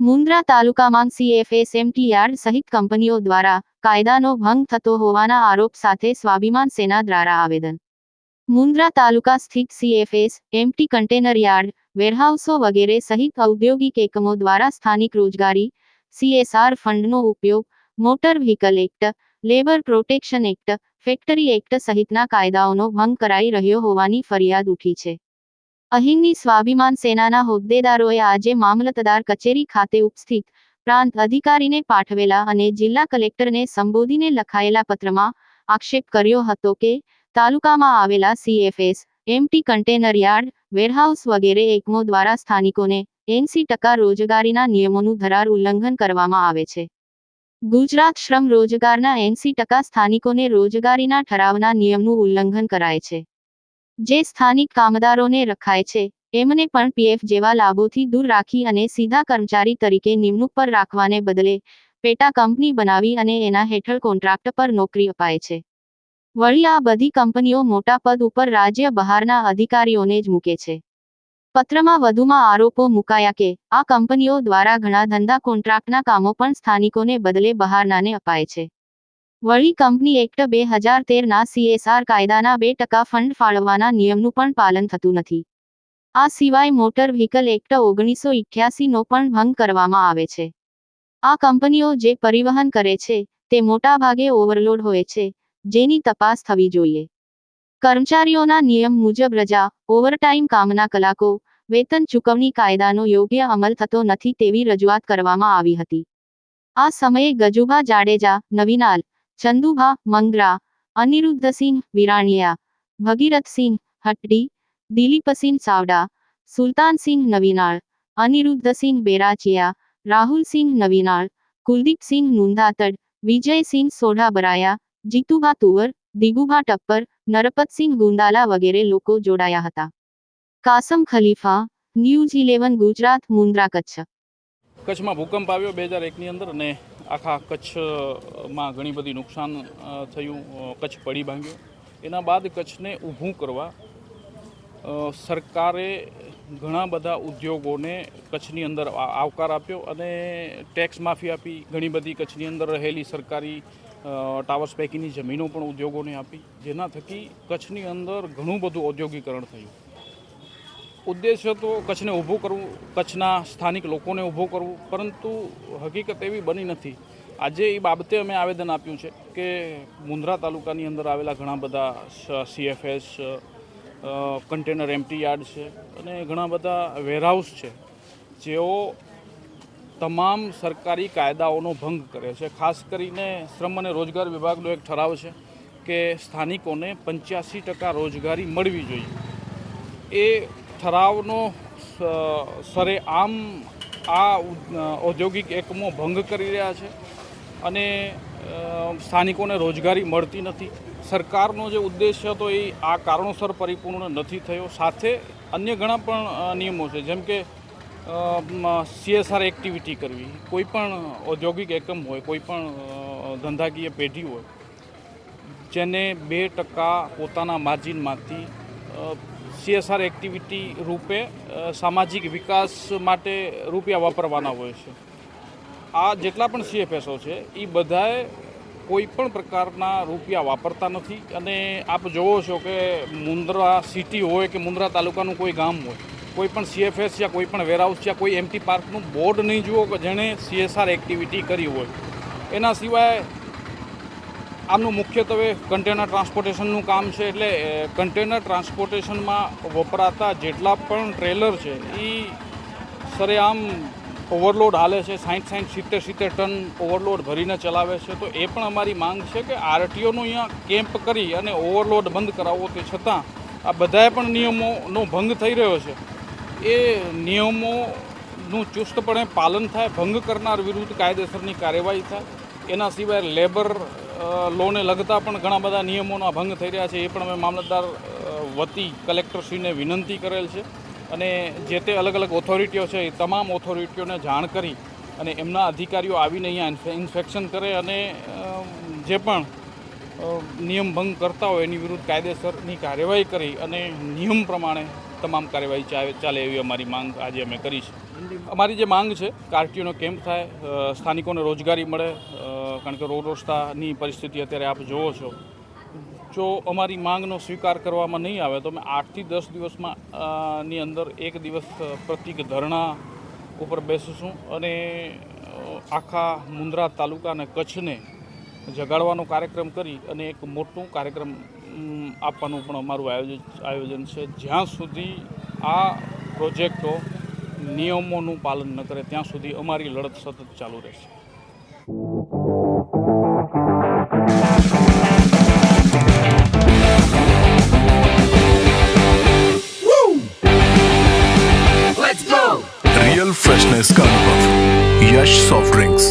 મુન્દ્રા તાલુકામાં સીએફએસએમટી યાર્ડ સહિત કંપનીઓ દ્વારા કાયદાનો ભંગ થતો હોવાના આરોપ સાથે સ્વાભિમાન સેના દ્વારા આવેદન. મુન્દ્રા તાલુકા સ્થિત સીએફએસ એમટી કન્ટેનર યાર્ડ, વેરહાઉસો વગેરે સહિત ઔદ્યોગિક એકમો દ્વારા સ્થાનિક રોજગારી સીએસઆર ફંડનો ઉપયોગ, motor vehicle act labour protection act, factory act સહિતના કાયદાઓનો ભંગ કરાઈ રહ્યો હોવાની ફરિયાદ ઉઠી છે. અહીંની સ્વાભિમાન સેનાના હોદ્દેદારોએ આજે મામલતદાર કચેરી ખાતે ઉપસ્થિત પ્રાંત અધિકારીને પાઠવેલા અને જિલ્લા કલેક્ટરને સંબોધીને લખાયેલા પત્રમાં આક્ષેપ કર્યો હતો કે, તાલુકામાં આવેલા CFS, MT container yard, warehouse વગેરે એકમો દ્વારા સ્થાનિકોને એંસી ટકા રોજગારીના નિયમોનું ધરાર ઉલ્લંઘન કરવામાં આવે છે. ગુજરાત શ્રમ રોજગારના એંસી ટકા સ્થાનિકોને રોજગારીના ઠરાવના નિયમનું ઉલ્લંઘન કરાય છે. જે સ્થાનિક કામદારોને રખાય છે, એમને પણ પીએફ જેવા લાભોથી દૂર રાખી અને સીધા કર્મચારી તરીકે નિમણૂક પર રાખવાને બદલે પેટા કંપની બનાવી અને એના હેઠળ કોન્ટ્રાક્ટ પર નોકરી અપાય છે. વળી આ બધી કંપનીઓ મોટા પદ ઉપર રાજ્ય બહારના અધિકારીઓને જ મૂકે છે. પત્રમાં વધુમાં આરોપો મુકાયા કે, આ કંપનીઓ દ્વારા ઘણા ધંધા કોન્ટ્રાક્ટના કામો પણ સ્થાનિકોને બદલે બહારનાને અપાય છે. વળી કંપની એક્ટ બે હજાર તેરના સીએસઆર કાયદાના બે ટકા ફંડ ફાળવવાના નિયમનું પણ પાલન થતું નથી. આ સિવાય મોટર વ્હીકલ એક્ટ ઓગણીસો ઇઠ્યાસીનો પણ ભંગ કરવામાં આવે છે. આ કંપનીઓ જે પરિવહન કરે છે, તે મોટાભાગે ઓવરલોડ હોય છે, જેની તપાસ થવી જોઈએ. કર્મચારીઓના નિયમ મુજબ રજા ઓવરટાઈમ કામના કલાકો, વેતન ચૂકવણી કાયદાનો યોગ્ય અમલ થતો નથી તેવી રજૂઆત કરવામાં આવી હતી. આ સમયે ગજુભા જાડેજા, નવીનાલ, ચંદુભા, મંગરા, અનિરુદ્ધસિંહ વિરાણિયા, ભગીરથસિંહ હટ્ટી, દિલીપસિંહ સાવડા, સુલતાનસિંહ નવીનાળ, અનિરુદ્ધસિંહ બેરાચિયા રાહુલસિંહ નવીનાળ, કુલદીપસિંહ નુંધાતડ, વિજયસિંહ સોઢાબરાયા, જીતુભા તુવર દિગુભા ટપ્પર નરપતસિંહ ગુંદાલા વગેરે લોકો જોડાયા હતા. Kasam Khalifa, news eleven, Gujarat, Mundra Kutch. કચ્છમાં ભૂકંપ આવ્યો બે હજાર એકની અંદર અને આખા કચ્છમાં ઘણી બધી નુકસાન થયું કચ્છ પડી ભાંગ્યું. એના બાદ કચ્છને ઊભું કરવા સરકારે ઘણા બધા ઉદ્યોગોને કચ્છની અંદર આવકાર આપ્યો અને ટેક્સ માફી આપી. ઘણી બધી કચ્છની અંદર રહેલી સરકારી ટાવર્સ પૈકીની જમીનો પણ ઉદ્યોગોને આપી, જેના થકી કચ્છની અંદર ઘણું બધું ઔદ્યોગિકરણ થયું. ઉદ્દેશ્ય તો કચ્છને ઊભું કરવું, કચ્છના સ્થાનિક લોકોને ઊભું કરવું, પરંતુ હકીકત એવી બની નથી. આજે એ બાબતે અમે આવેદન આપ્યું છે કે મુંદ્રા તાલુકાની અંદર આવેલા ઘણા બધા સીએફએસ કન્ટેનર એમટી યાર્ડ છે અને ઘણા બધા વેરહાઉસ છે. જેઓ તમામ સરકારી કાયદાઓનો ભંગ કરે છે. ખાસ કરીને શ્રમ અને રોજગાર વિભાગનો એક ઠરાવ છે કે સ્થાનિકોને પંચ્યાસી ટકા રોજગારી મળવી જોઈએ. એ ઠરાવનો સરે સરેઆમ આ ઔદ્યોગિક એકમો ભંગ કરી રહ્યા છે અને સ્થાનિકોને રોજગારી મળતી નથી. સરકારનો જે ઉદ્દેશ્ય હતો એ આ કારણોસર પરિપૂર્ણ નથી થયો. સાથે અન્ય ઘણા પણ નિયમો છે. જેમ કે સીએસઆર એક્ટિવિટી કરવી. કોઈ પણ ઔદ્યોગિક એકમ હોય, કોઈ પણ ધંધાકીય પેઢી હોય, જેને બે ટકા પોતાના માર્જિનમાંથી સીએસઆર એક્ટિવિટી રૂપે સામાજિક વિકાસ માટે રૂપિયા વાપરવાના હોય છે. આ જેટલા પણ સીએફએસઓ છે એ બધાએ કોઈ પણ પ્રકારના રૂપિયા વાપરતા નથી. અને આપ જોવો છો કે મુન્દ્રા સિટી હોય કે મુન્દ્રા તાલુકાનું કોઈ ગામ હોય કોઈ પણ સીએફએસ યા કોઈ પણ વેરહાઉસ યા કોઈ એમટી પાર્કનું બોર્ડ નહીં જુઓ કે જેણે સીએસઆર એક્ટિવિટી કરી હોય. એના સિવાય આમનું મુખ્યત્વે કન્ટેનર ટ્રાન્સપોર્ટેશનનું કામ છે એટલે કન્ટેનર ટ્રાન્સપોર્ટેશનમાં વપરાતા જેટલા પણ ટ્રેલર છે એ સરેઆમ ઓવરલોડ હાલે છે સાઠ સાઠ સિત્તેર સિત્તેર ટન ઓવરલોડ ભરીને ચલાવે છે. તો એ પણ અમારી માંગ છે કે આરટીઓનું અહીંયા કેમ્પ કરી અને ઓવરલોડ બંધ કરાવવો તે છતાં આ બધાએ પણ નિયમોનો ભંગ થઈ રહ્યો છે. એ નિયમોનું ચુસ્તપણે પાલન થાય, ભંગ કરનાર વિરુદ્ધ કાયદેસરની કાર્યવાહી થાય. એના સિવાય લેબર લોને લગતા પણ ઘણા બધા નિયમોના ભંગ થઈ રહ્યા છે. એ પણ અમે મામલતદાર વતી કલેક્ટરશ્રીને વિનંતી કરેલ છે. અને જે તે અલગ અલગ ઓથોરિટીઓ છે, એ તમામ ઓથોરિટીઓને જાણ કરી અને એમના અધિકારીઓ આવીને અહીંયા ઇન્ફેક્શન કરે અને જે પણ નિયમ ભંગ કરતા હોય એની વિરુદ્ધ કાયદેસરની કાર્યવાહી કરી અને નિયમ પ્રમાણે તમામ કાર્યવાહી ચાલે એવી અમારી માંગ આજે અમે કરી છે. અમારી જે માંગ છે કાર્ટીઓનો કેમ્પ થાય સ્થાનિકોને રોજગારી મળે કારણ કે રોડ રસ્તાની પરિસ્થિતિ અત્યારે આપ જુઓ છો. જો અમારી માંગનો સ્વીકાર કરવામાં નહીં આવે તો અમે આઠથી દસ દિવસમાં ની અંદર એક દિવસ પ્રતિક ધરણા ઉપર બેસીશું અને આખા મુન્દ્રા તાલુકા અને કચ્છને જગાડવાનો કાર્યક્રમ કરી અને એક મોટું કાર્યક્રમ આપવાનું પણ અમારું આયોજન આયોજન છે. જ્યાં સુધી આ પ્રોજેક્ટો નિયમોનું પાલન ન કરે, ત્યાં સુધી અમારી લડત સતત ચાલુ રહેશે. રિયલ ફ્રેશનેસ કા યશ સોફ્ટ ડ્રિંક્સ